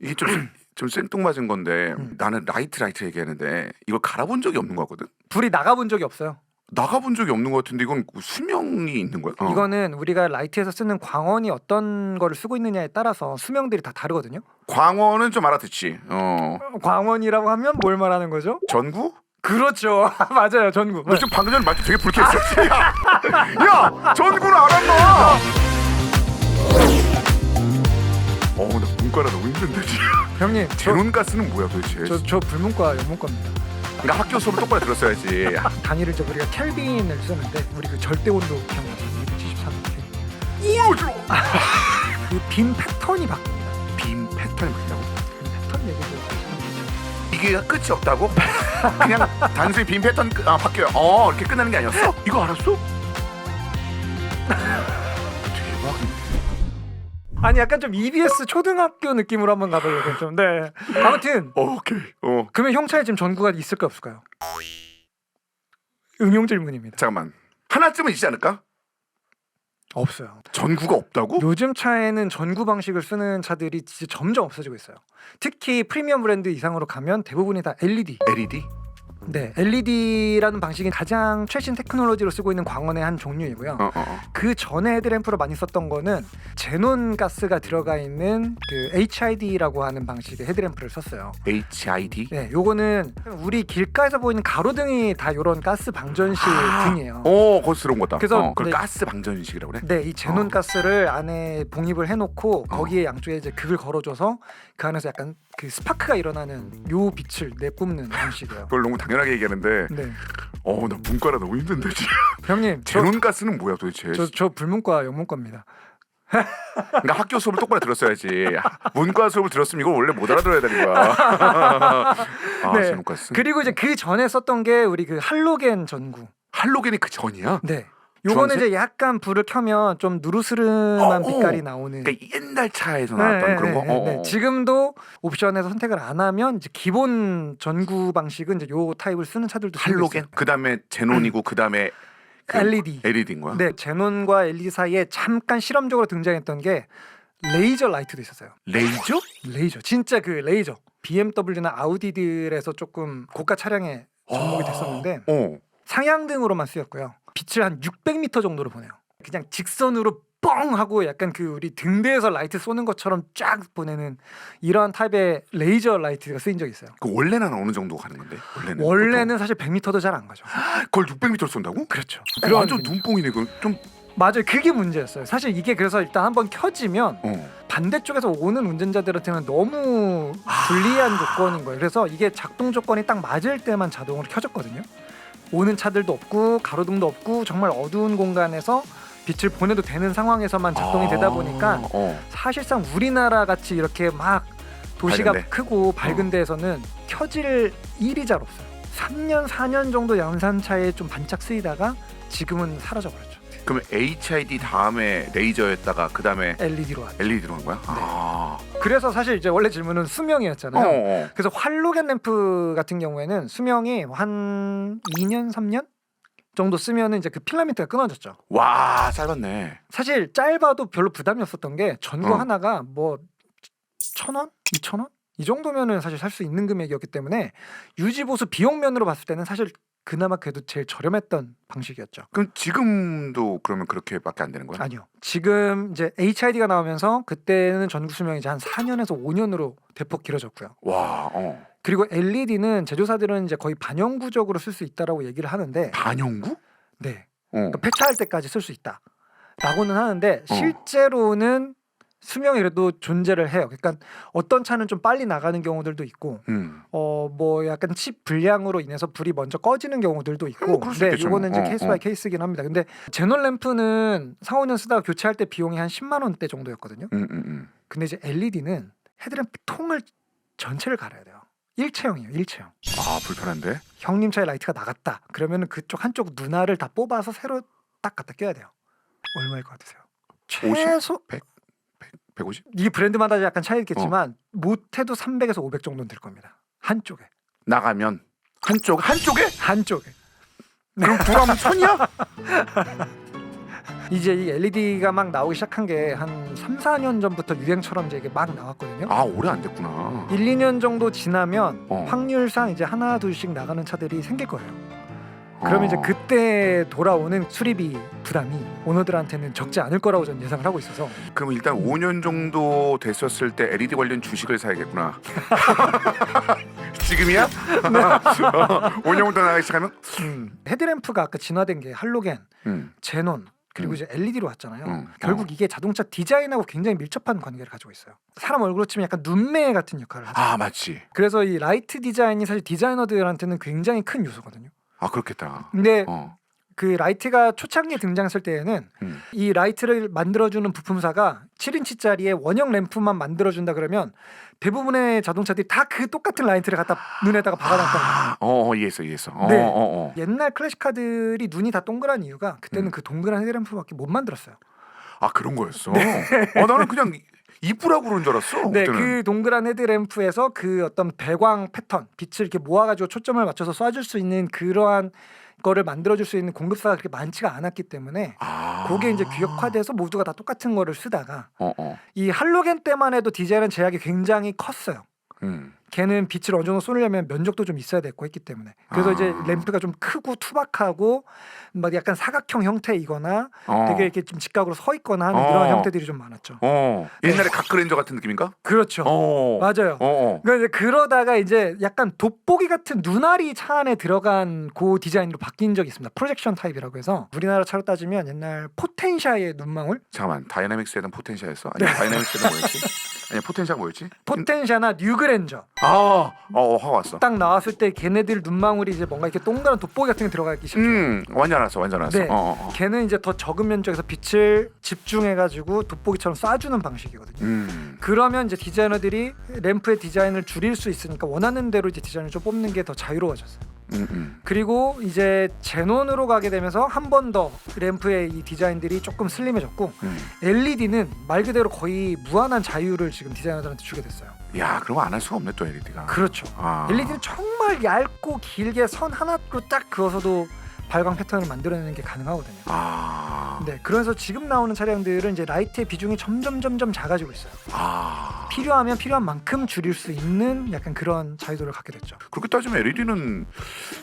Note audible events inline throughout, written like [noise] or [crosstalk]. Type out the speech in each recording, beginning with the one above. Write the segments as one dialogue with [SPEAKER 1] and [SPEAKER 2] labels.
[SPEAKER 1] 이게 좀, [clears throat] 좀 생뚱맞은 건데
[SPEAKER 2] 음.
[SPEAKER 1] 나는 라이트 라이트 얘기하는데 이걸 갈아본 적이 없는 거거든.
[SPEAKER 2] 불이 나가본 적이 없어요.
[SPEAKER 1] 나가본 적이 없는 것 같은데 이건 수명이 있는 거야? 어.
[SPEAKER 2] 이거는 우리가 라이트에서 쓰는 광원이 어떤 거를 쓰고 있느냐에 따라서 수명들이 다 다르거든요.
[SPEAKER 1] 광원은 좀 알아듣지. 어.
[SPEAKER 2] 광원이라고 하면 뭘 말하는 거죠?
[SPEAKER 1] 전구?
[SPEAKER 2] 그렇죠. [laughs] 맞아요. 전구.
[SPEAKER 1] 너 지금 방금 전에 말투 되게 불쾌했어. 야, 야, 전구를 알았나? [laughs] 어, 나 문과라 너무 힘든데 지금. [laughs]
[SPEAKER 2] 형님, 저,
[SPEAKER 1] 제논가스는 뭐야 도대체?
[SPEAKER 2] 저, 저 불문과 영문과입니다.
[SPEAKER 1] 그러니까 학교 수업을 똑바로 들었어야지. [laughs]
[SPEAKER 2] 단위를 이제 우리가 켈빈을 쓰는데 우리 그 절대 온도 기억나죠? 273
[SPEAKER 1] 오, 저-
[SPEAKER 2] 그빔 패턴이 바뀝니다.
[SPEAKER 1] 빔 패턴이 바뀌다고?
[SPEAKER 2] 빔 패턴 얘기도
[SPEAKER 1] 이게 끝이 없다고? 그냥 단순히 빔 패턴 끝- 아, 바뀌어요. 어, 이렇게 끝나는 게 아니었어? 이거 알았어?
[SPEAKER 2] 아니 약간 좀 EBS 초등학교 느낌으로 한번 가보려고 좀. 네. 아무튼
[SPEAKER 1] 어, 오케이. 어,
[SPEAKER 2] 그러면 형차에 지금 전구가 있을까 없을까요? 응용 질문입니다.
[SPEAKER 1] 잠깐만. 하나쯤은 있지 않을까?
[SPEAKER 2] 없어요.
[SPEAKER 1] 전구가 없다고?
[SPEAKER 2] 요즘 차에는 전구 방식을 쓰는 차들이 진짜 점점 없어지고 있어요. 특히 프리미엄 브랜드 이상으로 가면 대부분이 다 LED.
[SPEAKER 1] LED?
[SPEAKER 2] 네, LED라는 방식이 가장 최신 테크놀로지로 쓰고 있는 광원의 한 종류이고요.
[SPEAKER 1] 어, 어, 어.
[SPEAKER 2] 그 전에 헤드램프로 많이 썼던 거는 제논 가스가 들어가 있는 그 HID라고 하는 방식의 헤드램프를 썼어요.
[SPEAKER 1] HID?
[SPEAKER 2] 네, 요거는 우리 길가에서 보이는 가로등이 다 요런 가스 방전식
[SPEAKER 1] 아,
[SPEAKER 2] 등이에요.
[SPEAKER 1] 어, 거스러운 거다.
[SPEAKER 2] 그래서
[SPEAKER 1] 어, 그걸
[SPEAKER 2] 네.
[SPEAKER 1] 가스 방전식이라고 그래?
[SPEAKER 2] 네, 이 제논
[SPEAKER 1] 어.
[SPEAKER 2] 가스를 안에 봉입을 해놓고
[SPEAKER 1] 어.
[SPEAKER 2] 거기에 양쪽에 이제 극을 걸어줘서 그 안에서 약간 그 스파크가 일어나는 요 빛을 내뿜는 방식이에요.
[SPEAKER 1] 그걸 너무 당연하게 얘기하는데
[SPEAKER 2] 네,
[SPEAKER 1] 어, 나 문과라 너무 힘든데 지금.
[SPEAKER 2] 형님, 저,
[SPEAKER 1] 제논가스는 뭐야 도대체?
[SPEAKER 2] 저, 저 불문과 영문과입니다.
[SPEAKER 1] 그러니까 학교 수업을 똑바로 들었어야지. 문과 수업을 들었으면 이걸 원래 못 알아들어야 되는 거야. [laughs] 아,
[SPEAKER 2] 네.
[SPEAKER 1] 제논가스.
[SPEAKER 2] 그리고 이제 그 전에 썼던 게 우리 그 할로겐 전구.
[SPEAKER 1] 할로겐이 그 전이야?
[SPEAKER 2] 네. 요거는
[SPEAKER 1] 주황색?
[SPEAKER 2] 이제 약간 불을 켜면 좀 누르스름한
[SPEAKER 1] 어, 어.
[SPEAKER 2] 빛깔이 나오는.
[SPEAKER 1] 그러니까 옛날 차에서 나왔던
[SPEAKER 2] 네,
[SPEAKER 1] 그런
[SPEAKER 2] 네,
[SPEAKER 1] 거.
[SPEAKER 2] 네,
[SPEAKER 1] 어,
[SPEAKER 2] 네.
[SPEAKER 1] 어.
[SPEAKER 2] 지금도 옵션에서 선택을 안 하면 이제 기본 전구 방식은 이제 요 타입을 쓰는 차들도 지금
[SPEAKER 1] 할로겐.
[SPEAKER 2] 있어요.
[SPEAKER 1] 그다음에 제논이고 그다음에 그
[SPEAKER 2] LED.
[SPEAKER 1] LED인 거야.
[SPEAKER 2] 네, 제논과 LED 사이에 잠깐 실험적으로 등장했던 게 레이저 라이트도 있었어요.
[SPEAKER 1] 레이저?
[SPEAKER 2] 레이저, 진짜 그 레이저. BMW나 아우디들에서 조금 고가 차량에 접목이 됐었는데
[SPEAKER 1] 어.
[SPEAKER 2] 상향등으로만 쓰였고요. 빛을 한 600m 정도로 보내요. 그냥 직선으로 뻥 하고 약간 그 우리 등대에서 라이트 쏘는 것처럼 쫙 보내는 이러한 타입의 레이저 라이트가 쓰인 적이 있어요.
[SPEAKER 1] 그 원래는 어느 정도 가는 건데? 원래는.
[SPEAKER 2] 원래는 사실 100m도 잘 안 가죠. [gasps]
[SPEAKER 1] 그걸 600m 쏜다고?
[SPEAKER 2] 그렇죠.
[SPEAKER 1] 그런 완전. 눈뽕이네. 그 좀.
[SPEAKER 2] 맞아요. 그게 문제였어요. 사실 이게 그래서 일단 한번 켜지면
[SPEAKER 1] 어.
[SPEAKER 2] 반대쪽에서 오는 운전자들한테는 너무 불리한 조건인 거예요. 그래서 이게 작동 조건이 딱 맞을 때만 자동으로 켜졌거든요. 오는 차들도 없고 가로등도 없고 정말 어두운 공간에서 빛을 보내도 되는 상황에서만 작동이 되다
[SPEAKER 1] 아,
[SPEAKER 2] 보니까
[SPEAKER 1] 어.
[SPEAKER 2] 사실상 우리나라 같이 이렇게 막 도시가
[SPEAKER 1] 밝은데?
[SPEAKER 2] 크고 밝은 데에서는 켜질 일이 잘 없어요. 3년 4년 정도 양산차에 좀 반짝 쓰이다가 지금은 사라져 버렸죠.
[SPEAKER 1] 그러면 HID 다음에 레이저였다가 그 다음에
[SPEAKER 2] LED로 왔죠.
[SPEAKER 1] LED로 한 거야? 아.
[SPEAKER 2] 그래서 사실 이제 원래 질문은
[SPEAKER 1] 어,
[SPEAKER 2] 수명이었잖아요.
[SPEAKER 1] 어.
[SPEAKER 2] 그래서 활로겐 램프 같은 경우에는 수명이 한 2년 3년 정도 쓰면은 이제 그 필라멘트가 끊어졌죠.
[SPEAKER 1] 와, 짧았네.
[SPEAKER 2] 사실 짧아도 별로 부담이 없었던 게 전구
[SPEAKER 1] 어.
[SPEAKER 2] 하나가 뭐천 원, 이천 원? 이 정도면은 사실 살 수 있는 금액이었기 때문에 유지 보수 비용 면으로 봤을 때는 사실 그나마 그래도 제일 저렴했던 방식이었죠.
[SPEAKER 1] 그럼 지금도 그러면 그렇게밖에 안 되는 거야?
[SPEAKER 2] 아니요. 지금 이제 HID가 나오면서 그때는 전구 수명이 이제 한 4년에서 5년으로 대폭 길어졌고요.
[SPEAKER 1] 와, 어.
[SPEAKER 2] 그리고 LED는 제조사들은 이제 거의 반영구적으로 쓸 수 있다라고 얘기를 하는데
[SPEAKER 1] 반영구?
[SPEAKER 2] 네.
[SPEAKER 1] 어.
[SPEAKER 2] 그러니까 폐차할 때까지 쓸 수 있다 라고는 하는데
[SPEAKER 1] 어.
[SPEAKER 2] 실제로는 수명이 그래도 존재를 해요. 그러니까 어떤 차는 좀 빨리 나가는 경우들도 있고
[SPEAKER 1] 음.
[SPEAKER 2] 어뭐 약간 칩 불량으로 인해서 불이 먼저 꺼지는 경우들도 있고
[SPEAKER 1] 뭐 그럴 수
[SPEAKER 2] 네,
[SPEAKER 1] 있겠죠,
[SPEAKER 2] 이거는 이제
[SPEAKER 1] 뭐. 어,
[SPEAKER 2] 케이스
[SPEAKER 1] 어.
[SPEAKER 2] 바이 케이스긴 합니다. 근데 제논 램프는 4, 5년 쓰다가 교체할 때 비용이 한 10만 원대 정도였거든요.
[SPEAKER 1] 음, 음, 음.
[SPEAKER 2] 근데 이제 LED는 헤드램프 통을 전체를 갈아야 돼요. 일체형이에요, 일체형.
[SPEAKER 1] 아, 불편한데?
[SPEAKER 2] 형님 차에 라이트가 나갔다. 그러면은 그쪽 한쪽 눈알을 다 뽑아서 새로 딱 갖다 껴야 돼요. 얼마일 것 같으세요?
[SPEAKER 1] 50?
[SPEAKER 2] 최소
[SPEAKER 1] 150?
[SPEAKER 2] 이 브랜드마다 약간 차이
[SPEAKER 1] 어.
[SPEAKER 2] 있겠지만 못해도 300에서 500 정도는 들 겁니다. 한쪽에
[SPEAKER 1] 나가면 한쪽 한쪽에?
[SPEAKER 2] 한쪽에
[SPEAKER 1] 그럼 구하면 천이야? [laughs]
[SPEAKER 2] 이제 이 LED가 막 나오기 시작한 게 한 3, 4년 전부터 유행처럼 이제 이게 막 나왔거든요.
[SPEAKER 1] 아 오래 안 됐구나.
[SPEAKER 2] 1, 2년 정도 지나면
[SPEAKER 1] 어.
[SPEAKER 2] 확률상 이제 하나 둘씩 나가는 차들이 생길 거예요. 그러면
[SPEAKER 1] 어.
[SPEAKER 2] 이제 그때 돌아오는 수리비 부담이 오너들한테는 적지 않을 거라고 저는 예상을 하고 있어서
[SPEAKER 1] 그럼 일단 5년 정도 됐었을 때 LED 관련 주식을 사야겠구나. [laughs] 지금이야? [laughs] 어, 5년부터 나가기 시작하면
[SPEAKER 2] 음, 헤드램프가 아까 진화된 게 할로겐,
[SPEAKER 1] 음.
[SPEAKER 2] 제논 그리고
[SPEAKER 1] 음.
[SPEAKER 2] 이제 LED로 왔잖아요.
[SPEAKER 1] 음.
[SPEAKER 2] 결국
[SPEAKER 1] 어.
[SPEAKER 2] 이게 자동차 디자인하고 굉장히 밀접한 관계를 가지고 있어요. 사람 얼굴로 치면 약간 눈매 같은 역할을 하죠.
[SPEAKER 1] 아 맞지.
[SPEAKER 2] 그래서 이 라이트 디자인이 사실 디자이너들한테는 굉장히 큰 요소거든요.
[SPEAKER 1] 아 그렇겠다.
[SPEAKER 2] 근데
[SPEAKER 1] 어.
[SPEAKER 2] 그 라이트가 초창기에 등장했을 때에는
[SPEAKER 1] 음.
[SPEAKER 2] 이 라이트를 만들어주는 부품사가 7인치짜리의 원형 램프만 만들어준다 그러면 대부분의 자동차들이 다 그 똑같은 라이트를 갖다 눈에다가 박아놨던 거예요.
[SPEAKER 1] 아, 어, 어 이해했어 이해했어. 어,
[SPEAKER 2] 네.
[SPEAKER 1] 어, 어.
[SPEAKER 2] 옛날 클래식카들이 눈이 다 동그란 이유가 그때는
[SPEAKER 1] 음.
[SPEAKER 2] 그 동그란 헤드램프밖에 못 만들었어요.
[SPEAKER 1] 아 그런 거였어. [laughs] 어 나는 그냥 이쁘라고 그런 줄 알았어.
[SPEAKER 2] 네,
[SPEAKER 1] 그때는.
[SPEAKER 2] 그 동그란 헤드램프에서 그 어떤 배광 패턴, 빛을 이렇게 모아가지고 초점을 맞춰서 쏴줄 수 있는 그러한 거를 만들어줄 수 있는 공급사가 그렇게 많지가 않았기 때문에
[SPEAKER 1] 아.
[SPEAKER 2] 그게 이제 규격화돼서 모두가 다 똑같은 거를 쓰다가
[SPEAKER 1] 어, 어.
[SPEAKER 2] 이 할로겐 때만 해도 디자인은 제약이 굉장히 컸어요.
[SPEAKER 1] 음.
[SPEAKER 2] 걔는 빛을 어느 정도 쏘려면 면적도 좀 있어야 됐고 했기 때문에 그래서
[SPEAKER 1] 아.
[SPEAKER 2] 이제 램프가 좀 크고 투박하고 막 약간 사각형 형태이거나
[SPEAKER 1] 어.
[SPEAKER 2] 되게 이렇게 좀 직각으로 서 있거나 하는
[SPEAKER 1] 어.
[SPEAKER 2] 이런 형태들이 좀 많았죠.
[SPEAKER 1] 어. 옛날에 각그랜저 같은 느낌인가?
[SPEAKER 2] 그렇죠.
[SPEAKER 1] 어.
[SPEAKER 2] 맞아요.
[SPEAKER 1] 어, 어.
[SPEAKER 2] 그러니까 이제 그러다가 이제 약간 돋보기 같은 눈알이 차 안에 들어간 그 디자인으로 바뀐 적이 있습니다. 프로젝션 타입이라고 해서 우리나라 차로 따지면 옛날 포텐샤의 눈망울,
[SPEAKER 1] 잠깐만. 다이나믹스에는 포텐샤였어? 아니 다이나믹스는 뭐였지? [laughs] 아니 포텐샤가 뭐였지?
[SPEAKER 2] 포텐샤나 뉴그랜저
[SPEAKER 1] 아, 어, 어, 확 왔어.
[SPEAKER 2] 딱 나왔을 때 걔네들 눈망울이 이제 뭔가 이렇게 동그란 돋보기 같은 게 들어가기 시작해요.
[SPEAKER 1] 음, 완전 알았어, 완전 알았어.
[SPEAKER 2] 네.
[SPEAKER 1] 어, 어, 어.
[SPEAKER 2] 걔는 이제 더 적은 면적에서 빛을 집중해가지고 돋보기처럼 쏴주는 방식이거든요.
[SPEAKER 1] 음.
[SPEAKER 2] 그러면 이제 디자이너들이 램프의 디자인을 줄일 수 있으니까 원하는 대로 이제 디자인을 좀 뽑는 게 더 자유로워졌어요.
[SPEAKER 1] 음, 음.
[SPEAKER 2] 그리고 이제 제논으로 가게 되면서 한 번 더 램프의 이 디자인들이 조금 슬림해졌고
[SPEAKER 1] 음.
[SPEAKER 2] LED는 말 그대로 거의 무한한 자유를 지금 디자이너들한테 주게 됐어요.
[SPEAKER 1] 야, 그럼 안 할 수가 없네 또 LED가.
[SPEAKER 2] 그렇죠.
[SPEAKER 1] 아.
[SPEAKER 2] LED는 정말 얇고 길게 선 하나로 딱 그어서도 발광 패턴을 만들어내는 게 가능하거든요.
[SPEAKER 1] 아.
[SPEAKER 2] 네, 그래서 지금 나오는 차량들은 이제 라이트의 비중이 점점 점점 작아지고 있어요.
[SPEAKER 1] 아.
[SPEAKER 2] 필요하면 필요한 만큼 줄일 수 있는 약간 그런 자유도를 갖게 됐죠.
[SPEAKER 1] 그렇게 따지면 LED는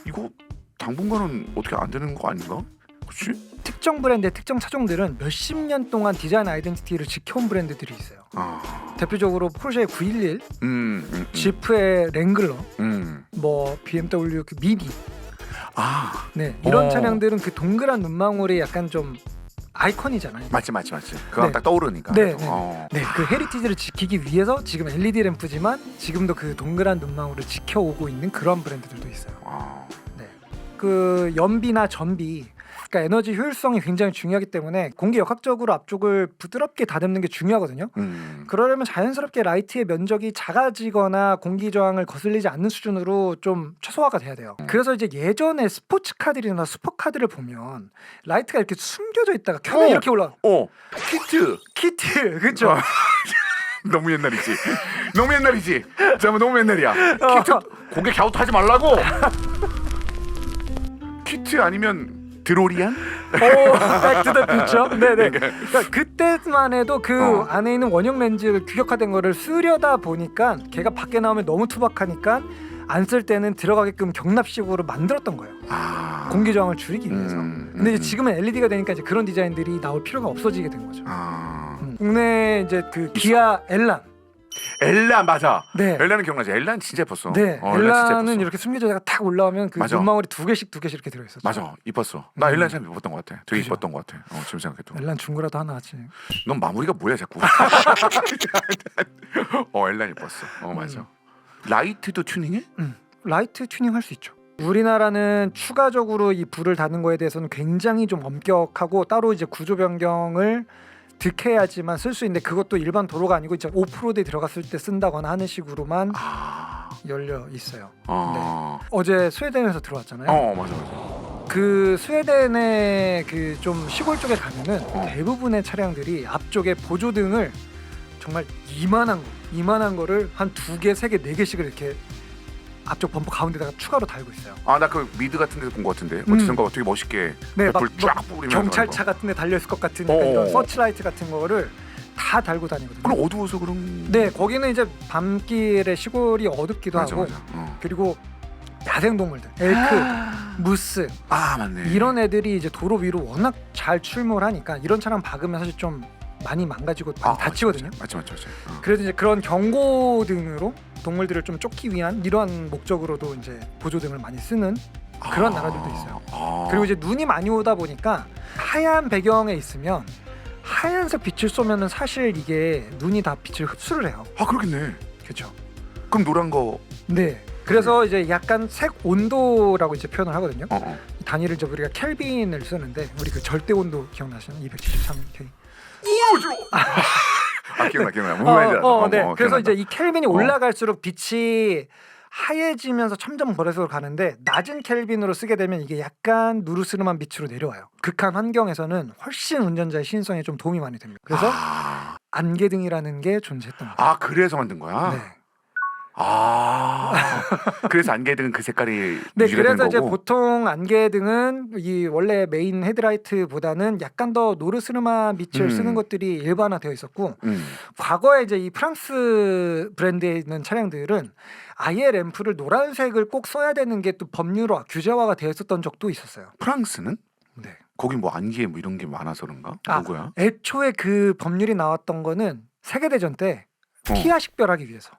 [SPEAKER 1] 이거 당분간은 어떻게 안 되는 거 아닌가? 그렇지?
[SPEAKER 2] 특정 브랜드의 특정 차종들은 몇십 년 동안 디자인 아이덴티티를 지켜온 브랜드들이 있어요.
[SPEAKER 1] 아.
[SPEAKER 2] 대표적으로 포르쉐의 911,
[SPEAKER 1] 음. 음.
[SPEAKER 2] 지프의 랭글러,
[SPEAKER 1] 음.
[SPEAKER 2] 뭐 BMW 그 미니,
[SPEAKER 1] 아.
[SPEAKER 2] 네 이런
[SPEAKER 1] 어.
[SPEAKER 2] 차량들은 그 동그란 눈망울이 약간 좀 아이콘이잖아요.
[SPEAKER 1] 맞지, 맞지, 맞지. 그건
[SPEAKER 2] 네.
[SPEAKER 1] 딱 떠오르니까.
[SPEAKER 2] 네, 네.
[SPEAKER 1] 어.
[SPEAKER 2] 네, 그 헤리티지를 지키기 위해서 지금 LED 램프지만 지금도 그 동그란 눈망울을 지켜오고 있는 그런 브랜드들도 있어요.
[SPEAKER 1] 아.
[SPEAKER 2] 그 연비나 전비 그러니까 에너지 효율성이 굉장히 중요하기 때문에 공기 역학적으로 앞쪽을 부드럽게 다듬는 게 중요하거든요.
[SPEAKER 1] 음.
[SPEAKER 2] 그러려면 자연스럽게 라이트의 면적이 작아지거나 공기 저항을 거슬리지 않는 수준으로 좀 최소화가 돼야 돼요.
[SPEAKER 1] 음.
[SPEAKER 2] 그래서 이제 예전에 스포츠카들이나 슈퍼카들을 보면 라이트가 이렇게 숨겨져 있다가 켜면
[SPEAKER 1] 어.
[SPEAKER 2] 이렇게 올라.
[SPEAKER 1] 어. 키트.
[SPEAKER 2] 키트 [laughs] 그렇죠.
[SPEAKER 1] 어. [laughs] 너무 옛날이지. 너무 옛날이지. 잠깐 너무 옛날이야.
[SPEAKER 2] 어.
[SPEAKER 1] 키트 고개 갸웃하지 말라고. [laughs] 키트 아니면 드로리안?
[SPEAKER 2] 오, 백투더 퓨처. [laughs] 네네. 그러니까 그때만 해도 그
[SPEAKER 1] 어.
[SPEAKER 2] 안에 있는 원형 렌즈를 규격화된 거를 쓰려다 보니까 걔가 밖에 나오면 너무 투박하니까 안 쓸 때는 들어가게끔 경납식으로 만들었던 거예요.
[SPEAKER 1] 아.
[SPEAKER 2] 공기 저항을 줄이기 위해서.
[SPEAKER 1] 음,
[SPEAKER 2] 근데 이제
[SPEAKER 1] 음.
[SPEAKER 2] 지금은 LED가 되니까 이제 그런 디자인들이 나올 필요가 없어지게 된 거죠.
[SPEAKER 1] 아.
[SPEAKER 2] 음. 국내 이제 그 기아 엘란.
[SPEAKER 1] 엘라 맞아.
[SPEAKER 2] 네.
[SPEAKER 1] 엘라는 기억나지? 엘라는 진짜 예뻤어.
[SPEAKER 2] 네,
[SPEAKER 1] 어, 엘라 진짜
[SPEAKER 2] 엘란은
[SPEAKER 1] 예뻤어.
[SPEAKER 2] 이렇게 숨겨져가 탁 올라오면 그
[SPEAKER 1] 맞아.
[SPEAKER 2] 눈망울이 두 개씩 두 개씩 이렇게 들어 있었죠.
[SPEAKER 1] 맞아. 이뻤어. 나
[SPEAKER 2] 음.
[SPEAKER 1] 엘라 참 이뻤던 것 같아. 되게
[SPEAKER 2] 그죠.
[SPEAKER 1] 이뻤던 것 같아. 어, 지금 생각해도.
[SPEAKER 2] 엘란 중고라도 하나 하지.
[SPEAKER 1] 넌 마무리가 뭐야 자꾸. [laughs] 어 엘라 이뻤어. 어 맞아.
[SPEAKER 2] 음.
[SPEAKER 1] 라이트도 튜닝해?
[SPEAKER 2] 라이트 튜닝 할 수 있죠. 우리나라는 추가적으로 이 불을 다는 거에 대해서는 굉장히 좀 엄격하고 따로 이제 구조 변경을 득해야지만 쓸 수 있는데 그것도 일반 도로가 아니고 이제 오프로드에 들어갔을 때 쓴다거나 하는 식으로만
[SPEAKER 1] 아.
[SPEAKER 2] 열려 있어요.
[SPEAKER 1] 어.
[SPEAKER 2] 어제 스웨덴에서 들어왔잖아요.
[SPEAKER 1] 어 맞아 맞아.
[SPEAKER 2] 그 스웨덴의 그 좀 시골 쪽에 가면은
[SPEAKER 1] 어.
[SPEAKER 2] 대부분의 차량들이 앞쪽에 보조등을 정말 이만한 거, 이만한 거를 한 두 개, 세 개, 네 개씩을 이렇게 앞쪽 범퍼 가운데다가 추가로 달고 있어요.
[SPEAKER 1] 아 나 그 미드 같은 데서 본 것 같은데
[SPEAKER 2] 음.
[SPEAKER 1] 어디선가 되게 멋있게
[SPEAKER 2] 네,
[SPEAKER 1] 막불쫙 뿌리면서
[SPEAKER 2] 경찰차
[SPEAKER 1] 하는
[SPEAKER 2] 같은 데 달려 있을 것 같은
[SPEAKER 1] 어,
[SPEAKER 2] 약간 이런
[SPEAKER 1] 어.
[SPEAKER 2] 서치라이트 같은 거를 다 달고 다니거든요.
[SPEAKER 1] 거. 그럼 어두워서 그런
[SPEAKER 2] 네, 거기는 이제 밤길에 시골이 어둡기도
[SPEAKER 1] 맞아
[SPEAKER 2] 하고
[SPEAKER 1] 맞아 어.
[SPEAKER 2] 그리고 야생 동물들, 엘크, 무스
[SPEAKER 1] 아 맞네
[SPEAKER 2] 이런 애들이 이제 도로 위로 워낙 잘 출몰 하니까 이런 차량 박으면 사실 좀 많이 망가지고 많이
[SPEAKER 1] 아,
[SPEAKER 2] 다치거든요.
[SPEAKER 1] 맞죠 맞죠 맞죠 어.
[SPEAKER 2] 그래서 이제 그런 경고등으로 동물들을 좀 쫓기 위한 이러한 목적으로도 이제 보조등을 많이 쓰는 그런
[SPEAKER 1] 아.
[SPEAKER 2] 나라들도 있어요.
[SPEAKER 1] 아.
[SPEAKER 2] 그리고 이제 눈이 많이 오다 보니까 하얀 배경에 있으면 하얀색 빛을 쏘면은 사실 이게 눈이 다 빛을 흡수를 해요.
[SPEAKER 1] 아 그렇겠네
[SPEAKER 2] 그렇죠.
[SPEAKER 1] 그럼 노란 거
[SPEAKER 2] 네. 그래서 이제 약간 색 온도라고 이제 표현을 하거든요.
[SPEAKER 1] 어, 어.
[SPEAKER 2] 이 단위를 이제 우리가 켈빈을 쓰는데 우리 그 절대 온도 기억나시나요? 273K. [laughs]
[SPEAKER 1] 아 기억나 기억나 무슨 말인지 알아.
[SPEAKER 2] 어, 네.
[SPEAKER 1] 어,
[SPEAKER 2] 그래서
[SPEAKER 1] 기억난다.
[SPEAKER 2] 이제 이 켈빈이
[SPEAKER 1] 어.
[SPEAKER 2] 올라갈수록 빛이 하얘지면서 점점 거래속으로 가는데 낮은 켈빈으로 쓰게 되면 이게 약간 누르스름한 빛으로 내려와요. 극한 환경에서는 훨씬 운전자의 신성에 좀 도움이 많이 됩니다. 그래서
[SPEAKER 1] 아,
[SPEAKER 2] 안개등이라는 게 존재했던 거죠.
[SPEAKER 1] 아 그래서 만든 거야
[SPEAKER 2] 네.
[SPEAKER 1] 아 [laughs] 그래서 안개등은 그 색깔이
[SPEAKER 2] 네,
[SPEAKER 1] 유지가
[SPEAKER 2] 그래서 이제
[SPEAKER 1] 거고
[SPEAKER 2] 보통 안개등은 이 원래 메인 헤드라이트보다는 약간 더 노르스름한 빛을
[SPEAKER 1] 음.
[SPEAKER 2] 쓰는 것들이 일반화되어 있었고
[SPEAKER 1] 음.
[SPEAKER 2] 과거에 이제 이 프랑스 브랜드에 있는 차량들은 아예 램프를 노란색을 꼭 써야 되는 게 또 법률화 규제화가 되어 있었던 적도 있었어요.
[SPEAKER 1] 프랑스는
[SPEAKER 2] 네.
[SPEAKER 1] 거기 뭐 안개 뭐 이런 게 많아서 그런가
[SPEAKER 2] 아,
[SPEAKER 1] 뭐고야
[SPEAKER 2] 애초에 그 법률이 나왔던 거는 세계 대전 때
[SPEAKER 1] 어.
[SPEAKER 2] 피하 식별하기 위해서.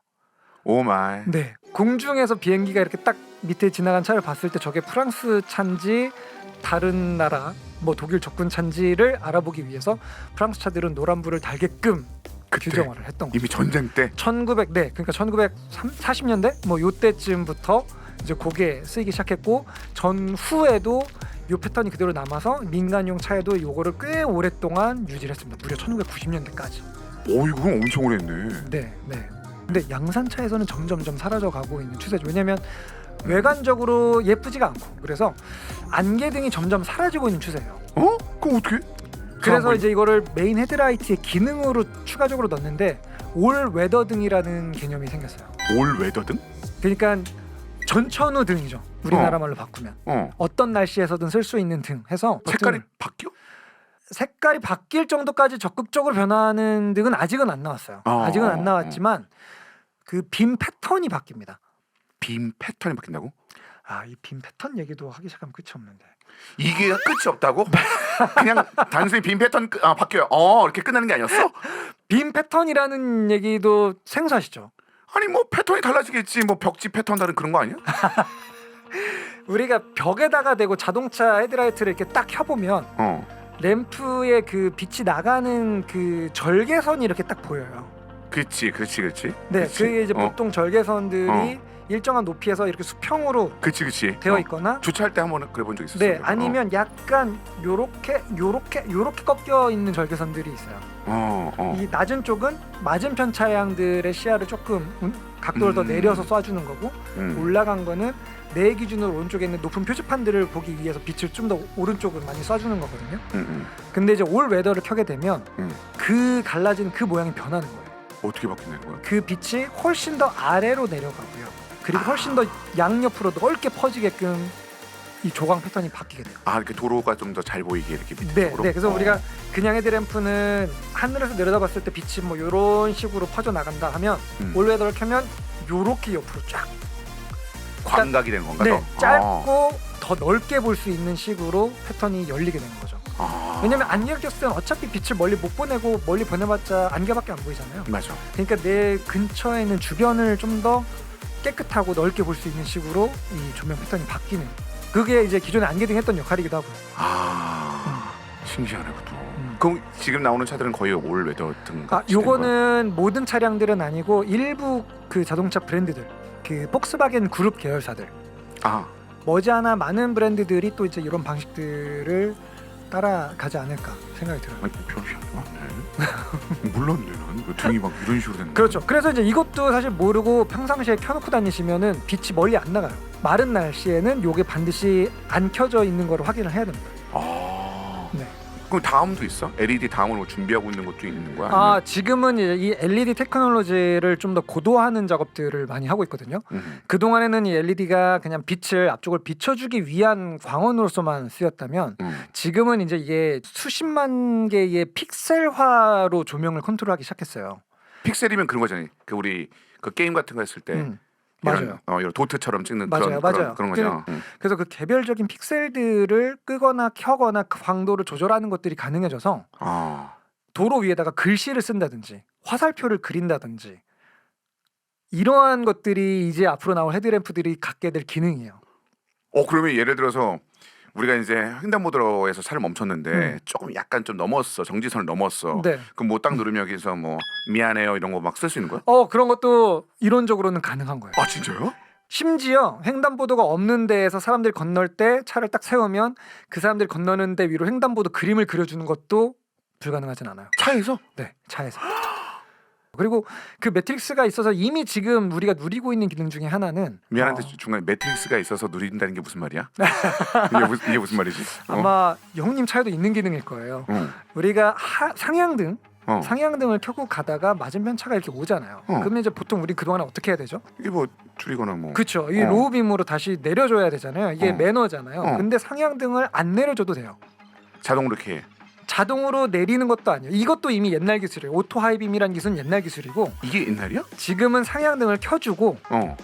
[SPEAKER 1] 오 마이
[SPEAKER 2] 네. 공중에서 비행기가 이렇게 딱 밑에 지나간 차를 봤을 때 저게 프랑스 차인지 다른 나라 뭐 독일 적군 차인지를 알아보기 위해서 프랑스 차들은 노란불을 달게끔
[SPEAKER 1] 그때
[SPEAKER 2] 규정화를 했던 거죠.
[SPEAKER 1] 이미 전쟁 때
[SPEAKER 2] 1900, 네, 그러니까 1940년대 뭐 요때쯤부터 이제 그게 쓰이기 시작했고 전후에도 요 패턴이 그대로 남아서 민간용 차에도 요거를 꽤 오랫동안 유지를 했습니다. 무려 1990년대까지.
[SPEAKER 1] 오 이거 엄청 오래 했네
[SPEAKER 2] 네, 네. 근데 양산차에서는 점점점 사라져 가고 있는 추세죠. 왜냐면 외관적으로 예쁘지가 않고 그래서 안개등이 점점 사라지고 있는 추세예요.
[SPEAKER 1] 어? 그럼 어떻게
[SPEAKER 2] 그래서
[SPEAKER 1] 뭐-
[SPEAKER 2] 이제 이거를 메인 헤드라이트의 기능으로 추가적으로 넣었는데 올 웨더 등이라는 개념이 생겼어요.
[SPEAKER 1] 올 웨더등?
[SPEAKER 2] 그러니까 전천후 등이죠. 우리나라
[SPEAKER 1] 어.
[SPEAKER 2] 말로 바꾸면
[SPEAKER 1] 어
[SPEAKER 2] 어떤 날씨에서든 쓸 수 있는 등 해서
[SPEAKER 1] 색깔이
[SPEAKER 2] 어떤-
[SPEAKER 1] 바뀌어?
[SPEAKER 2] 색깔이 바뀔 정도까지 적극적으로 변하는 등은 아직은 안 나왔어요.
[SPEAKER 1] 어,
[SPEAKER 2] 아직은
[SPEAKER 1] 어,
[SPEAKER 2] 안 나왔지만 그 빔 패턴이 바뀝니다.
[SPEAKER 1] 빔 패턴이 바뀐다고?
[SPEAKER 2] 아 이 빔 패턴 얘기도 하기 시작하면 끝이 없는데.
[SPEAKER 1] 이게 끝이 없다고? 그냥 단순히 빔 패턴 끝- 아 바뀌어요. 어 이렇게 끝나는 게 아니었어?
[SPEAKER 2] 빔 패턴이라는 얘기도 생소하시죠?
[SPEAKER 1] 아니 뭐 패턴이 달라지겠지. 뭐 벽지 패턴 다른 그런 거 아니야? [laughs]
[SPEAKER 2] 우리가 벽에다가 대고 자동차 헤드라이트를 이렇게 딱 켜보면
[SPEAKER 1] 어.
[SPEAKER 2] 램프의 그 빛이 나가는 그 절개선이 이렇게 딱 보여요.
[SPEAKER 1] 그렇지, 그렇지, 그렇지.
[SPEAKER 2] 네,
[SPEAKER 1] 그치?
[SPEAKER 2] 그게 이제
[SPEAKER 1] 어.
[SPEAKER 2] 보통 절개선들이 일정한 높이에서 이렇게 수평으로
[SPEAKER 1] 그렇지, 그렇지.
[SPEAKER 2] 되어
[SPEAKER 1] 어.
[SPEAKER 2] 있거나
[SPEAKER 1] 주차할 때 한번 그래 본 적 있었어.
[SPEAKER 2] 네, 아니면 약간 요렇게 요렇게 요렇게 꺾여 있는 절개선들이 있어요.
[SPEAKER 1] 어, 어.
[SPEAKER 2] 이 낮은 쪽은 맞은편 차량들의 시야를 조금 음, 각도를 더
[SPEAKER 1] 음.
[SPEAKER 2] 내려서 쏴주는 거고
[SPEAKER 1] 음.
[SPEAKER 2] 올라간 거는 내 기준으로 오른쪽에 있는 높은 표지판들을 보기 위해서 빛을 좀 더 오른쪽으로 많이 쏴주는 거거든요.
[SPEAKER 1] 음, 음.
[SPEAKER 2] 근데 이제 올 웨더를 켜게 되면
[SPEAKER 1] 음.
[SPEAKER 2] 그 갈라진 그 모양이 변하는 거예요.
[SPEAKER 1] 어떻게 바뀐다는 거야?
[SPEAKER 2] 그 빛이 훨씬 더 아래로 내려가고요. 그리고 훨씬 더 양옆으로 넓게 퍼지게끔 이 조광 패턴이 바뀌게 돼요.
[SPEAKER 1] 아 이렇게 도로가 좀 더 잘 보이게 이렇게 밑에
[SPEAKER 2] 네,
[SPEAKER 1] 쪽으로?
[SPEAKER 2] 네. 그래서
[SPEAKER 1] 어.
[SPEAKER 2] 우리가 그냥 헤드램프는 하늘에서 내려다봤을 때 빛이 뭐 이런 식으로 퍼져 나간다 하면
[SPEAKER 1] 음.
[SPEAKER 2] 올웨더를 켜면 요렇게 옆으로 쫙
[SPEAKER 1] 광각이 되는 건가?
[SPEAKER 2] 네,
[SPEAKER 1] 더?
[SPEAKER 2] 짧고 더 넓게 볼 수 있는 식으로 패턴이 열리게 되는 거죠.
[SPEAKER 1] 아.
[SPEAKER 2] 왜냐면 안개를 꼈을 때는 어차피 빛을 멀리 못 보내고 멀리 보내봤자 안개밖에 안 보이잖아요.
[SPEAKER 1] 맞아.
[SPEAKER 2] 그러니까 내 근처에 있는 주변을 좀 더 깨끗하고 넓게 볼 수 있는 식으로 이 조명 패턴이 바뀌는 그게 이제 기존에 안개등 했던 역할이기도 하고요.
[SPEAKER 1] 아 신기하네 그것도.
[SPEAKER 2] 음.
[SPEAKER 1] 그럼 지금 나오는 차들은 거의 올 웨더 등.
[SPEAKER 2] 아, 요거는 모든 차량들은 아니고 일부 그 자동차 브랜드들, 그 폭스바겐 그룹 계열사들
[SPEAKER 1] 아
[SPEAKER 2] 머지않아 많은 브랜드들이 또 이제 이런 방식들을 따라가지 않을까 생각이 들어요.
[SPEAKER 1] 아니 별로 않네. 몰랐네 난. 그 등이 막 이런 식으로 되는.
[SPEAKER 2] 그렇죠. 그래서 이제 이것도 사실 모르고 평상시에 켜놓고 다니시면은 빛이 멀리 안 나가요. 마른 날씨에는 요게 반드시 안 켜져 있는 거를 확인을 해야 됩니다.
[SPEAKER 1] 아.
[SPEAKER 2] 네.
[SPEAKER 1] 그럼 다음도 있어? LED 다음을 뭐 준비하고 있는 것도 있는 거야?
[SPEAKER 2] 아 지금은 이제 이 LED 테크놀로지를 좀 더 고도화하는 작업들을 많이 하고 있거든요.
[SPEAKER 1] 아니면-
[SPEAKER 2] 그 동안에는 이 LED가 그냥 빛을 앞쪽을 비춰주기 위한 광원으로서만 쓰였다면
[SPEAKER 1] 음. 음.
[SPEAKER 2] 지금은 이제 이게 수십만 개의 픽셀화로 조명을 컨트롤하기 시작했어요.
[SPEAKER 1] 픽셀이면 그런 거잖아요. 그 우리 그 게임 같은 거 했을 때
[SPEAKER 2] 음, 맞아요.
[SPEAKER 1] 어, 이런 도트처럼 찍는
[SPEAKER 2] 맞아요,
[SPEAKER 1] 그런,
[SPEAKER 2] 맞아요.
[SPEAKER 1] 그런, 그런 거죠. 음.
[SPEAKER 2] 그래서 그 개별적인 픽셀들을 끄거나 켜거나 그 광도를 조절하는 것들이 가능해져서
[SPEAKER 1] 아,
[SPEAKER 2] 도로 위에다가 글씨를 쓴다든지 화살표를 그린다든지 이러한 것들이 이제 앞으로 나올 헤드램프들이 갖게 될 기능이에요.
[SPEAKER 1] 어 그러면 예를 들어서 우리가 이제 횡단보도로에서 차를 멈췄는데
[SPEAKER 2] 음.
[SPEAKER 1] 조금 약간 좀 넘었어 정지선을 넘었어.
[SPEAKER 2] 네.
[SPEAKER 1] 그럼 뭐 딱 누르면 여기서 뭐 미안해요 이런 거 막 쓸 수 있는 거야?
[SPEAKER 2] 어 그런 것도 이론적으로는 가능한 거예요.
[SPEAKER 1] 아 진짜요?
[SPEAKER 2] 심지어 횡단보도가 없는 데에서 사람들이 건널 때 차를 딱 세우면 그 사람들이 건너는 데 위로 횡단보도 그림을 그려주는 것도 불가능하진 않아요.
[SPEAKER 1] 차에서?
[SPEAKER 2] 네, 차에서. 그리고 그 매트릭스가 있어서 이미 지금 우리가 누리고 있는 기능 중에 하나는
[SPEAKER 1] 미안한데
[SPEAKER 2] 어,
[SPEAKER 1] 중간에 매트릭스가 있어서 누린다는 게 무슨 말이야? 이게, 무슨, 이게 무슨 말이지? 어?
[SPEAKER 2] 아마 영님 차에도 있는 기능일 거예요.
[SPEAKER 1] 어.
[SPEAKER 2] 우리가 하, 상향등
[SPEAKER 1] 어.
[SPEAKER 2] 상향등을 켜고 가다가 맞은편 차가 이렇게 오잖아요.
[SPEAKER 1] 어.
[SPEAKER 2] 그러면 이제 보통 우리 그동안에 어떻게 해야 되죠?
[SPEAKER 1] 이게 뭐 줄이거나 뭐.
[SPEAKER 2] 그렇죠. 이
[SPEAKER 1] 어.
[SPEAKER 2] 로우빔으로 다시 내려줘야 되잖아요. 이게
[SPEAKER 1] 어.
[SPEAKER 2] 매너잖아요.
[SPEAKER 1] 어.
[SPEAKER 2] 근데 상향등을 안 내려줘도 돼요.
[SPEAKER 1] 자동으로 이렇게 해.
[SPEAKER 2] 자동으로 내리는 것도 아니에요. 이것도 이미 옛날 기술이에요. 오토 하이빔이라는 기술은 옛날 기술이고
[SPEAKER 1] 이게 옛날이야?
[SPEAKER 2] 지금은 상향등을 켜주고
[SPEAKER 1] 어.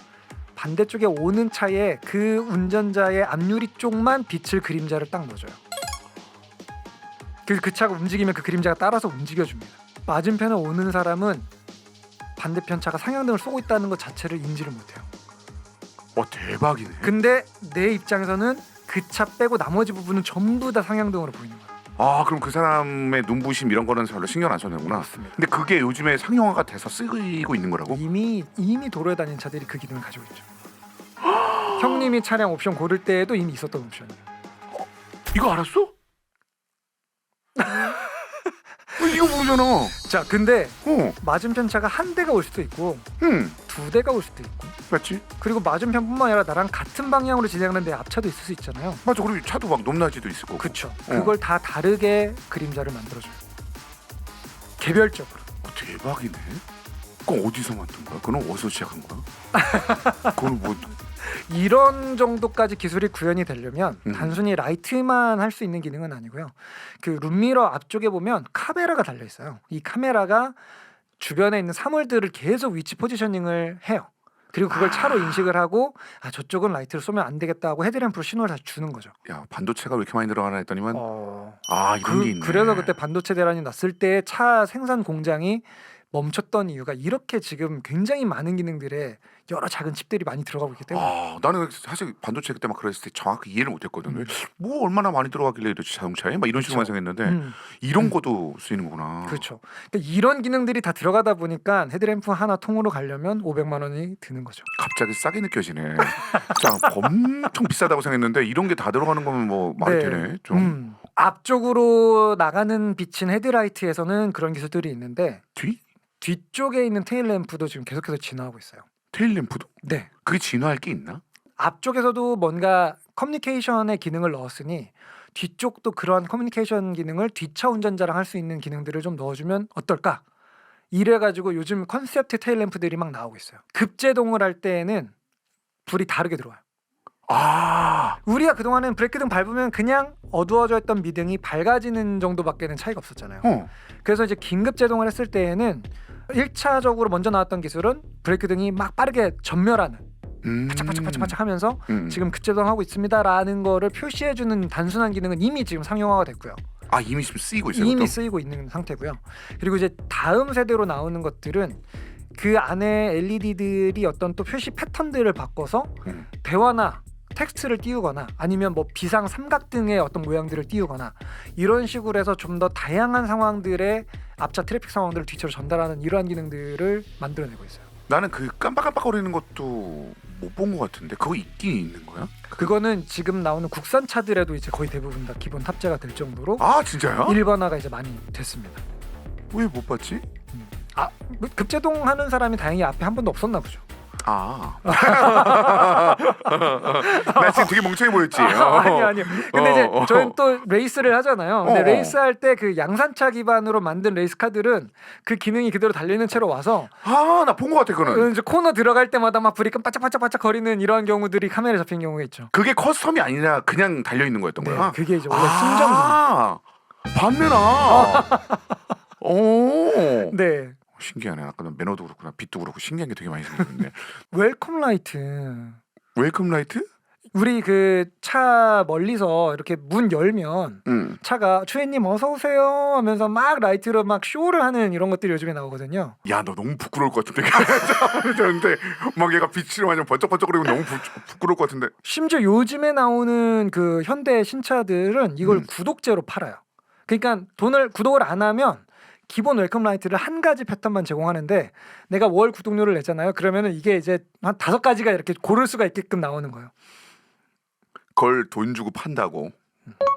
[SPEAKER 2] 반대쪽에 오는 차에 그 운전자의 앞유리 쪽만 빛을 그림자를 딱 넣어줘요. 그, 그 차가 움직이면 그 그림자가 따라서 움직여줍니다. 맞은편에 오는 사람은 반대편 차가 상향등을 쏘고 있다는 것 자체를 인지를 못해요.
[SPEAKER 1] 어 대박이네.
[SPEAKER 2] 근데 내 입장에서는 그 차 빼고 나머지 부분은 전부 다 상향등으로 보이는 거예요.
[SPEAKER 1] 아 그럼 그 사람의 눈부심 이런 거는 별로 신경 안.
[SPEAKER 2] 맞습니다.
[SPEAKER 1] 근데 그게 요즘에 상용화가 돼서 쓰이고 있는 거라고?
[SPEAKER 2] 이미 이미 도로에 다니는 차들이 그 기능을 가지고 있죠. [gasps] 형님이 차량 옵션 고를 때에도 이미 있었던 옵션이에요.
[SPEAKER 1] 이거 알았어? 어, 이거 모르잖아.
[SPEAKER 2] 자, 근데
[SPEAKER 1] 어,
[SPEAKER 2] 맞은편 차가 한 대가 올 수도 있고
[SPEAKER 1] 응,
[SPEAKER 2] 두 대가 올 수도 있고
[SPEAKER 1] 맞지?
[SPEAKER 2] 그리고 맞은편뿐만 아니라 나랑 같은 방향으로 진행하는 내 앞차도 있을 수 있잖아요.
[SPEAKER 1] 맞아. 그리고 차도 막 높낮이도 있을 거고.
[SPEAKER 2] 그쵸.
[SPEAKER 1] 어.
[SPEAKER 2] 그걸 다 다르게 그림자를 만들어줘요. 개별적으로.
[SPEAKER 1] 어, 대박이네. 그건 어디서 만든 거야? 그건 어디서 시작한 거야? [laughs] 그건 뭐
[SPEAKER 2] 이런 정도까지 기술이 구현이 되려면
[SPEAKER 1] 음.
[SPEAKER 2] 단순히 라이트만 할 수 있는 기능은 아니고요. 그 룸미러 앞쪽에 보면 카메라가 달려 있어요. 이 카메라가 주변에 있는 사물들을 계속 위치 포지셔닝을 해요. 그리고 그걸 차로 인식을 하고 아 저쪽은 라이트를 쏘면 안 되겠다 하고 헤드램프로 신호를 다시 주는 거죠.
[SPEAKER 1] 야 반도체가 왜 이렇게 많이 들어가나 했더니만
[SPEAKER 2] 어...
[SPEAKER 1] 아 이런 게 있네.
[SPEAKER 2] 그, 래서 그때 반도체 대란이 났을 때 차 생산 공장이 멈췄던 이유가 이렇게 지금 굉장히 많은 기능들에 여러 작은 칩들이 많이 들어가고 있기 때문에
[SPEAKER 1] 아 나는 사실 반도체 그때 막 그랬을 때 정확히 이해를 못했거든.
[SPEAKER 2] 음.
[SPEAKER 1] 뭐 얼마나 많이 들어가길래 이러지 자동차에 막 이런 식으로만
[SPEAKER 2] 그쵸.
[SPEAKER 1] 생각했는데
[SPEAKER 2] 음,
[SPEAKER 1] 이런
[SPEAKER 2] 음.
[SPEAKER 1] 것도 쓰이는구나.
[SPEAKER 2] 그렇죠. 그러니까 이런 기능들이 다 들어가다 보니까 헤드램프 하나 통으로 가려면 500만 원이 드는 거죠.
[SPEAKER 1] 갑자기 싸게 느껴지네. 자 엄청 비싸다고 생각했는데 이런 게 다 들어가는 거면 뭐 말이
[SPEAKER 2] 네.
[SPEAKER 1] 되네. 좀
[SPEAKER 2] 음. 앞쪽으로 나가는 빛인 헤드라이트에서는 그런 기술들이 있는데
[SPEAKER 1] 뒤?
[SPEAKER 2] 뒤쪽에 있는 테일 램프도 지금 계속해서 진화하고 있어요.
[SPEAKER 1] 테일 램프도
[SPEAKER 2] 네.
[SPEAKER 1] 그게 진화할 게 있나?
[SPEAKER 2] 앞쪽에서도 뭔가 커뮤니케이션의 기능을 넣었으니 뒤쪽도 그러한 커뮤니케이션 기능을 뒷차 운전자랑 할 수 있는 기능들을 좀 넣어주면 어떨까? 이래가지고 요즘 컨셉트 테일 램프들이 막 나오고 있어요. 급제동을 할 때에는 불이 다르게 들어와요.
[SPEAKER 1] 아
[SPEAKER 2] 우리가 그동안은 브레이크등 밟으면 그냥 어두워져 있던 미등이 밝아지는 정도밖에는 차이가 없었잖아요.
[SPEAKER 1] 어.
[SPEAKER 2] 그래서 이제 긴급 제동을 했을 때에는 1차적으로 먼저 나왔던 기술은 브레이크 등이 막 빠르게 전멸하는
[SPEAKER 1] 음.
[SPEAKER 2] 바짝바짝바짝바짝 하면서
[SPEAKER 1] 음.
[SPEAKER 2] 지금 급제동하고 있습니다라는 거를 표시해주는 단순한 기능은 이미 지금 상용화가 됐고요.
[SPEAKER 1] 아 이미 지금 쓰이고 있어요.
[SPEAKER 2] 이미
[SPEAKER 1] 또?
[SPEAKER 2] 쓰이고 있는 상태고요. 그리고 이제 다음 세대로 나오는 것들은 그 안에 LED들이 어떤 또 표시 패턴들을 바꿔서
[SPEAKER 1] 음.
[SPEAKER 2] 대화나 텍스트를 띄우거나 아니면 뭐 비상 삼각 등의 어떤 모양들을 띄우거나 이런 식으로 해서 좀 더 다양한 상황들의 앞차 트래픽 상황들을 뒤처로 전달하는 이러한 기능들을 만들어내고 있어요.
[SPEAKER 1] 나는 그 깜빡깜빡거리는 것도 못 본 것 같은데 그거 있긴 있는 거야?
[SPEAKER 2] 그거는 지금 나오는 국산 차들에도 이제 거의 대부분 다 기본 탑재가 될 정도로
[SPEAKER 1] 아 진짜요?
[SPEAKER 2] 일반화가 이제 많이 됐습니다.
[SPEAKER 1] 왜 못 봤지?
[SPEAKER 2] 뭐 급제동 하는 사람이 다행히 앞에 한 번도 없었나 보죠.
[SPEAKER 1] 아. [laughs] 나 지금 되게 멍청해 보였지. 어.
[SPEAKER 2] 아니 아니요. 근데
[SPEAKER 1] 어,
[SPEAKER 2] 이제
[SPEAKER 1] 어.
[SPEAKER 2] 저희는 또 레이스를 하잖아요. 근데
[SPEAKER 1] 어, 어.
[SPEAKER 2] 레이스 할 때 그 양산차 기반으로 만든 레이스 카들은 그 기능이 그대로 달려 있는 채로 와서
[SPEAKER 1] 아, 나 본 것 같아, 그거는.
[SPEAKER 2] 이제 코너 들어갈 때마다 막 불이 반짝반짝반짝 거리는 이런 경우들이 카메라에 잡힌 경우가 있죠.
[SPEAKER 1] 그게 커스텀이 아니라 그냥 달려 있는 거였던 거야.
[SPEAKER 2] 그게 이제 원래 순정.
[SPEAKER 1] 아, 봤네나. 오. [laughs]
[SPEAKER 2] 네.
[SPEAKER 1] 신기하네. 아까 난 매너도 그렇구나. 빛도 그렇고 신기한 게 되게 많이 생겼는데. [laughs]
[SPEAKER 2] 웰컴 라이트.
[SPEAKER 1] 웰컴 라이트?
[SPEAKER 2] 우리 그 차 멀리서 이렇게 문 열면
[SPEAKER 1] 응.
[SPEAKER 2] 차가 추혜님 어서 오세요 하면서 막 라이트로 막 쇼를 하는 이런 것들이 요즘에 나오거든요.
[SPEAKER 1] 야, 너 너무 부끄러울 것 같은데. [laughs] 저런데 막 얘가 빛이 완전 번쩍번쩍거리고 너무 부, 부끄러울 것 같은데.
[SPEAKER 2] 심지어 요즘에 나오는 그 현대 신차들은 이걸
[SPEAKER 1] 음.
[SPEAKER 2] 구독제로 팔아요. 그러니까 돈을 구독을 안 하면 기본 웰컴 라이트를 한 가지 패턴만 제공하는데 내가 월 구독료를 냈잖아요. 그러면은 이게 이제 한 다섯 가지가 이렇게 고를 수가 있게끔 나오는 거예요.
[SPEAKER 1] 그걸 돈 주고 판다고.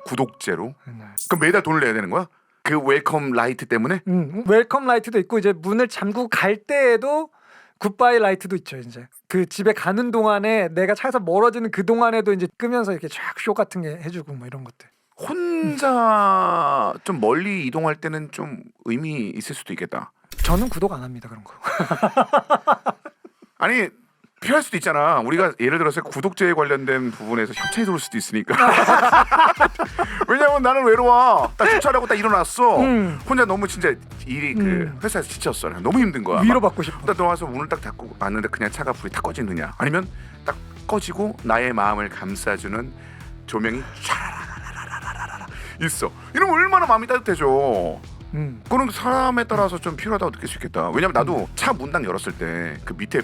[SPEAKER 1] 구독제로.
[SPEAKER 2] 네.
[SPEAKER 1] 그럼 매달 돈을 내야 되는 거야? 그 웰컴 라이트 때문에?
[SPEAKER 2] 음, 웰컴 라이트도 있고 이제 문을 잠그고 갈 때에도 굿바이 라이트도 있죠 이제 그 집에 가는 동안에 내가 차에서 멀어지는 그 동안에도 이제 끄면서 이렇게 쫙 쇼 같은 게 해주고 뭐 이런 것들
[SPEAKER 1] 혼자 좀 멀리 이동할 때는 좀 의미 있을 수도 있겠다.
[SPEAKER 2] 저는 구독 안 합니다 그런 거
[SPEAKER 1] 아니 필요할 수도 있잖아. 우리가 예를 들어서 구독제에 관련된 부분에서 협찬이 들어올 수도 있으니까. [laughs] 왜냐면 나는 외로워. 딱 주차하고 딱 일어났어.
[SPEAKER 2] 음.
[SPEAKER 1] 혼자 너무 진짜 일이 그
[SPEAKER 2] 음.
[SPEAKER 1] 회사에서 지쳤어. 너무 힘든 거야.
[SPEAKER 2] 위로받고 싶어
[SPEAKER 1] 딱 들어와서 문을 딱 닫고 왔는데 그냥 차가 불이 탁 꺼지느냐 아니면 딱 꺼지고 나의 마음을 감싸주는 조명이 촤라라라라라라라 있어. 이러면 얼마나 마음이 따뜻해져.
[SPEAKER 2] 음.
[SPEAKER 1] 그런 사람에 따라서 좀 필요하다고 느낄 수 있겠다. 왜냐면 나도 차문딱 열었을 때 그 밑에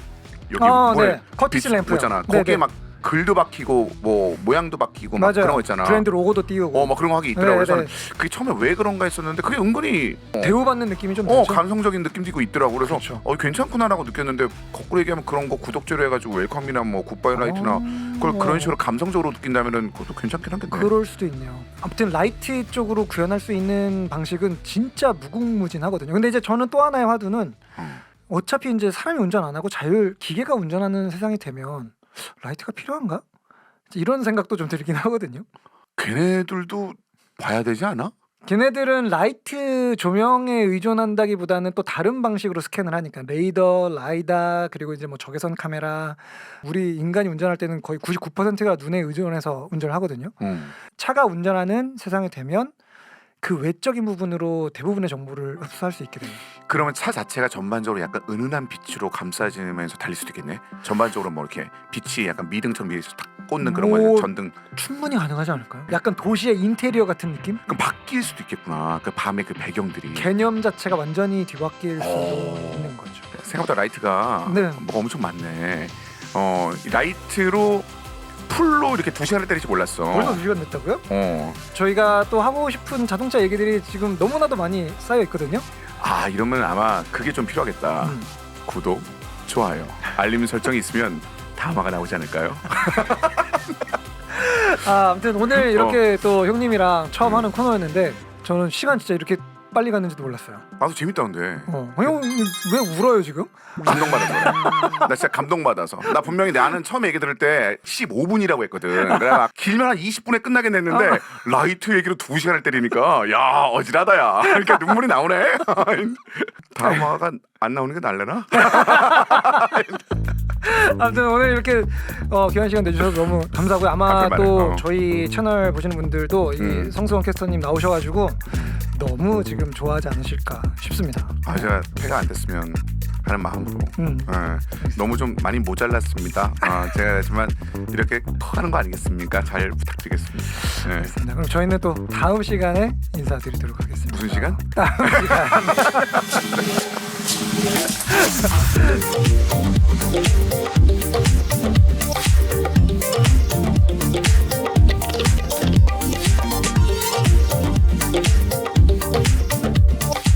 [SPEAKER 1] 여기
[SPEAKER 2] 아,
[SPEAKER 1] 뭐래
[SPEAKER 2] 네. 커티스 램프
[SPEAKER 1] 뭐잖아. 거기에 막 글도 박히고 뭐 모양도 막
[SPEAKER 2] 맞아요
[SPEAKER 1] 그런 거 있잖아
[SPEAKER 2] 브랜드 로고도 띄우고
[SPEAKER 1] 어 막 그런 거 하기 있더라고
[SPEAKER 2] 네,
[SPEAKER 1] 그래서
[SPEAKER 2] 네.
[SPEAKER 1] 저는 그게 처음에 왜 그런가 했었는데 그게 은근히 어,
[SPEAKER 2] 대우받는 느낌이 좀
[SPEAKER 1] 어
[SPEAKER 2] 들죠
[SPEAKER 1] 감성적인 느낌도 있고 있더라고 그래서
[SPEAKER 2] 그렇죠.
[SPEAKER 1] 어 괜찮구나라고 느꼈는데 거꾸로 얘기하면 그런 거 구독제로 해가지고 웰컴이나 뭐 굿바이 라이트나 그걸
[SPEAKER 2] 어.
[SPEAKER 1] 그런 식으로 감성적으로 느낀다면은 그것도 괜찮긴 하겠네.
[SPEAKER 2] 그럴 수도 있네요. 아무튼 라이트 쪽으로 구현할 수 있는 방식은 진짜 무궁무진하거든요. 근데 이제 저는 또 하나의 화두는
[SPEAKER 1] 음.
[SPEAKER 2] 어차피 이제 사람이 운전 안 하고 자율 기계가 운전하는 세상이 되면 라이트가 필요한가? 이런 생각도 좀 들긴 하거든요.
[SPEAKER 1] 걔네들도 봐야 되지 않아?
[SPEAKER 2] 걔네들은 라이트 조명에 의존한다기보다는 또 다른 방식으로 스캔을 하니까 레이더, 라이다 그리고 이제 뭐 적외선 카메라 우리 인간이 운전할 때는 거의 99%가 눈에 의존해서 운전을 하거든요.
[SPEAKER 1] 음.
[SPEAKER 2] 차가 운전하는 세상이 되면 그 외적인 부분으로 대부분의 정보를 [laughs] 흡수할 수 있게 됩니다.
[SPEAKER 1] 그러면 차 자체가 전반적으로 약간 은은한 빛으로 감싸지면서 달릴 수도 있겠네. 전반적으로 뭐 이렇게 빛이 약간 미등처럼 위에서 딱 꽂는 그런
[SPEAKER 2] 뭐-
[SPEAKER 1] 거 전등.
[SPEAKER 2] 충분히 가능하지 않을까요? 약간 도시의 인테리어 같은 느낌?
[SPEAKER 1] 그럼 바뀔 수도 있겠구나. 그 밤에 그 배경들이.
[SPEAKER 2] 개념 자체가 완전히 뒤바뀔 수도
[SPEAKER 1] 어.
[SPEAKER 2] 있는 거죠.
[SPEAKER 1] 생각보다 라이트가
[SPEAKER 2] 네.
[SPEAKER 1] 뭐가 엄청 많네. 어, 이 라이트로 풀로 이렇게 두 시간을 때릴지 몰랐어.
[SPEAKER 2] 벌써 두 시간 됐다고요?
[SPEAKER 1] 어.
[SPEAKER 2] 저희가 또 하고 싶은 자동차 얘기들이 지금 너무나도 많이 쌓여 있거든요.
[SPEAKER 1] 아 이러면 아마 그게 좀 필요하겠다.
[SPEAKER 2] 음.
[SPEAKER 1] 구독, 좋아요, 알림 설정이 있으면 다음화가 나오지 않을까요? [laughs]
[SPEAKER 2] 아, 아무튼 오늘 이렇게
[SPEAKER 1] 어.
[SPEAKER 2] 또 형님이랑 처음
[SPEAKER 1] 음.
[SPEAKER 2] 하는 코너였는데 저는 시간 진짜 이렇게 빨리 갔는지도 몰랐어요.
[SPEAKER 1] 나도 재밌다는데
[SPEAKER 2] 어, 형왜 울어요 지금?
[SPEAKER 1] 감동받아서. [laughs] 나 진짜 감동받아서 나 분명히 나는 처음 얘기 들을 때 15분이라고 했거든 [laughs] 그래 막 길면 한 20분에 끝나긴 했는데
[SPEAKER 2] 아.
[SPEAKER 1] 라이트 얘기로 2시간을 때리니까 야 어지러다 야 [laughs] 이렇게 눈물이 나오네 다음 화가 안 나오는 게 날래나? [laughs]
[SPEAKER 2] 아무튼 오늘 이렇게 어, 귀한 시간 내주셔서 너무 감사하고요. 아마 또.
[SPEAKER 1] 어.
[SPEAKER 2] 저희 채널 보시는 분들도 이
[SPEAKER 1] 음.
[SPEAKER 2] 성수원 캐스터님 나오셔가지고 너무 지금 좋아하지 않으실까 싶습니다.
[SPEAKER 1] 아 제가 폐가 안 됐으면 하는 마음으로
[SPEAKER 2] 음.
[SPEAKER 1] 예, 너무 좀 많이 모자랐습니다. 아, 제가 하지만 이렇게 커가는 거 아니겠습니까? 잘 부탁드리겠습니다. 예.
[SPEAKER 2] 네, 그럼 저희는 또 다음 시간에 인사드리도록 하겠습니다.
[SPEAKER 1] 무슨 시간? [laughs]
[SPEAKER 2] 다음 시간. [laughs]